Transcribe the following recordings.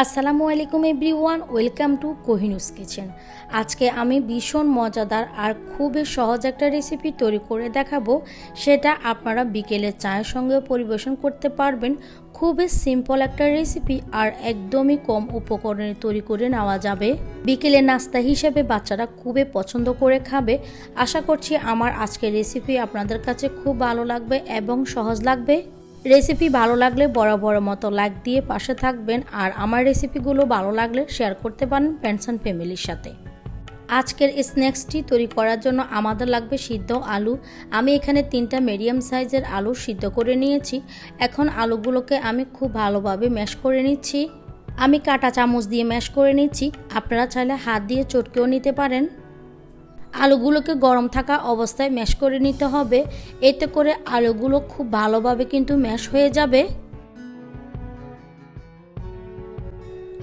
আসসালামু আলাইকুম everyone, welcome to Kohinoor's kitchen. আজকে আমি ভীষণ মজাদার আর খুবই সহজ একটা রেসিপি তৈরি করে দেখাবো। সেটা আপনারা বিকেলে চায়ের সঙ্গে পরিবেশন করতে পারবেন। খুবই সিম্পল একটা রেসিপি আর একদমই কম উপকরণে তৈরি করে নেওয়া যাবে। বিকেলে নাস্তা হিসেবে বাচ্চারা খুবই পছন্দ করে খাবে। আশা করছি আমার আজকের রেসিপি আপনাদের কাছে খুব ভালো লাগবে এবং সহজ লাগবে। রেসিপি ভালো লাগলে বড় মতো লাইক দিয়ে পাশে থাকবেন আর আমার রেসিপিগুলো ভালো লাগলে শেয়ার করতে পারেন ফ্রেন্ডস ফ্যামিলির সাথে। আজকের স্ন্যাক্সটি তৈরি করার জন্য আমাদের লাগবে সিদ্ধ আলু। আমি এখানে তিনটা মিডিয়াম সাইজের আলু সিদ্ধ করে নিয়েছি। এখন আলুগুলোকে আমি খুব ভালোভাবে ম্যাশ করে নিচ্ছি। আমি কাটা চামচ দিয়ে ম্যাশ করে নিচ্ছি। আপনারা চাইলে হাত দিয়ে চটকেও নিতে পারেন। আলুগুলোকে গরম থাকা অবস্থায় ম্যাশ করে নিতে হবে। এতে করে আলুগুলো খুব ভালোভাবে কিন্তু ম্যাশ হয়ে যাবে।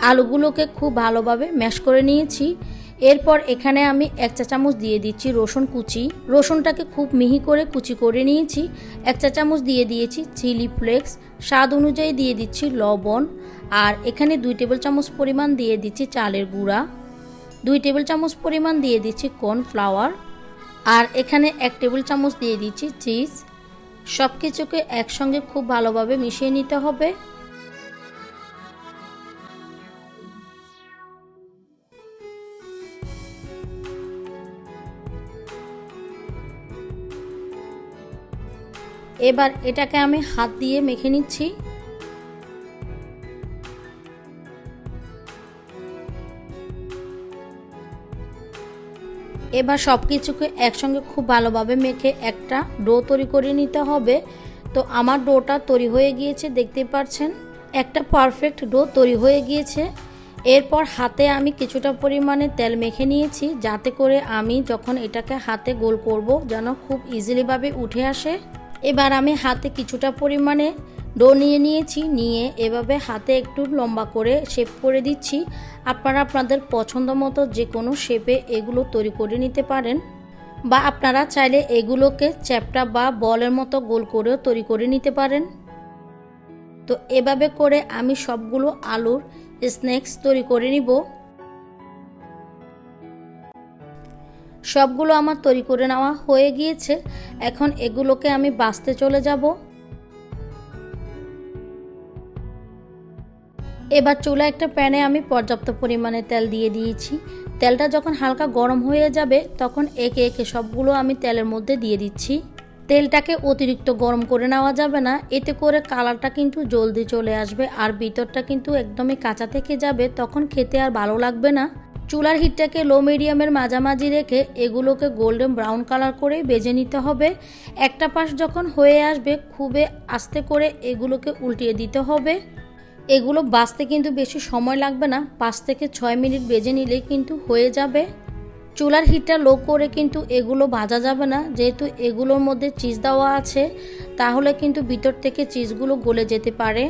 আলুগুলোকে খুব ভালোভাবে ম্যাশ করে নিয়েছি। এরপর এখানে আমি এক চা চামচ দিয়ে দিচ্ছি রসুন কুচি। রসুনটাকে খুব মিহি করে কুচি করে নিয়েছি। এক চা চামচ দিয়ে দিয়েছি চিলি ফ্লেক্স। স্বাদ অনুযায়ী দিয়ে দিচ্ছি লবণ। আর এখানে দুই টেবিল চামচ পরিমাণ দিয়ে দিচ্ছি চালের গুঁড়া। দুই টেবিল চামচ পরিমাণ দিয়ে দিচ্ছি কর্নফ্লাওয়ার আর এখানে এক টেবিল চামচ দিয়ে দিচ্ছি চিজ। সব কিছুকে একসঙ্গে খুব ভালোভাবে মিশিয়ে নিতে হবে। এবার এটাকে আমি হাত দিয়ে মেখে নিচ্ছি। এবার সব কিছুকে একসঙ্গে খুব ভালোভাবে মেখে একটা ডো তৈরি করে নিতে হবে। তো আমার ডোটা তৈরি হয়ে গিয়েছে দেখতে পাচ্ছেন একটা পারফেক্ট ডো তৈরি হয়ে গিয়েছে। এরপর হাতে আমি কিছুটা পরিমাণে তেল মেখে নিয়েছি, যাতে করে আমি যখন এটাকে হাতে গোল করব যেন খুব ইজিলিভাবে উঠে আসে। এবার আমি হাতে কিছুটা পরিমাণে ডো নিয়ে নিয়েছি, নিয়ে এভাবে হাতে একটু লম্বা করে শেপ করে দিচ্ছি। আপনারা আপনাদের পছন্দ মতো যে কোনো শেপে এগুলো তৈরি করে নিতে পারেন। বা আপনারা চাইলে এগুলোকে চ্যাপটা বা বলের মতো গোল করেও তৈরি করে নিতে পারেন। তো এভাবে করে আমি সবগুলো আলুর স্ন্যাক্স তৈরি করে নিব। সবগুলো আমার তৈরি করে নেওয়া হয়ে গিয়েছে। এখন এগুলোকে আমি বাঁচতে চলে যাব। এবার চুলা একটা প্যানে আমি পর্যাপ্ত পরিমাণে তেল দিয়ে দিয়েছি। তেলটা যখন হালকা গরম হয়ে যাবে, তখন একে একে সবগুলো আমি তেলের মধ্যে দিয়ে দিচ্ছি। তেলটাকে অতিরিক্ত গরম করে নেওয়া যাবে না, এতে করে কালারটা কিন্তু জলদি চলে আসবে আর ভিতরটা কিন্তু একদমই কাঁচা থেকে যাবে, তখন খেতে আর ভালো লাগবে না। চুলার হিটটাকে লো মিডিয়ামের মাঝামাঝি রেখে এগুলোকে গোল্ডেন ব্রাউন কালার করে বেজে নিতে হবে। একটা পাশ যখন হয়ে আসবে খুবই আস্তে করে এগুলোকে উল্টিয়ে দিতে হবে। এগুলো বাঁচতে কিন্তু বেশি সময় লাগবে না। পাঁচ থেকে ছয় মিনিট বেজে নিলে কিন্তু হয়ে যাবে। চুলার হিটটা লো করে কিন্তু এগুলো ভাজা যাবে না। যেহেতু এগুলোর মধ্যে চিজ দেওয়া আছে, তাহলে কিন্তু ভিতর থেকে চিজগুলো গলে যেতে পারে।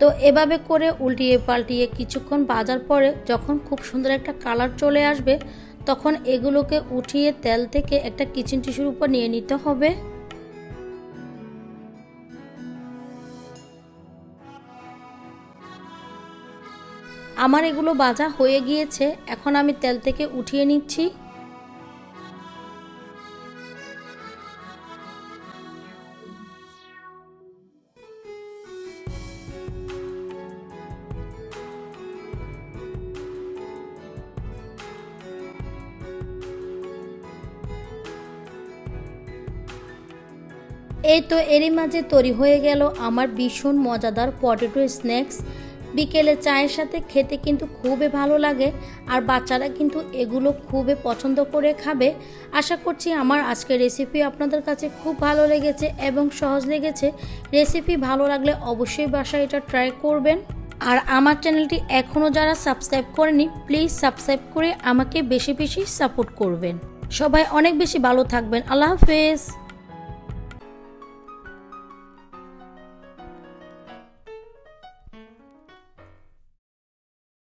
তো এভাবে করে উল্টিয়ে পাল্টিয়ে কিছুক্ষণ বাজার পরে যখন খুব সুন্দর একটা কালার চলে আসবে, তখন এগুলোকে উঠিয়ে তেল থেকে একটা কিচেন টিস্যুর উপর নিয়ে নিতে হবে। আমার এগুলো বাজা হয়ে গিয়েছে, এখন আমি তেল থেকে উঠিয়ে নিচ্ছি। এই তো এরই মাঝে তৈরি হয়ে গেল আমার ভীষণ মজাদার পটেটো স্ন্যাক্স। বিকেলে চায়ের সাথে খেতে কিন্তু খুবই ভালো লাগে, আর বাচ্চারা কিন্তু এগুলো খুবই পছন্দ করে খাবে। আশা করছি আমার আজকের রেসিপি আপনাদের কাছে খুব ভালো লেগেছে এবং সহজ লেগেছে। রেসিপি ভালো লাগলে অবশ্যই বাসায় এটা ট্রাই করবেন। আর আমার চ্যানেলটি এখনও যারা সাবস্ক্রাইব করেনি প্লিজ সাবস্ক্রাইব করে আমাকে বেশি বেশি সাপোর্ট করবেন। সবাই অনেক বেশি ভালো থাকবেন। আল্লাহ হাফেজ।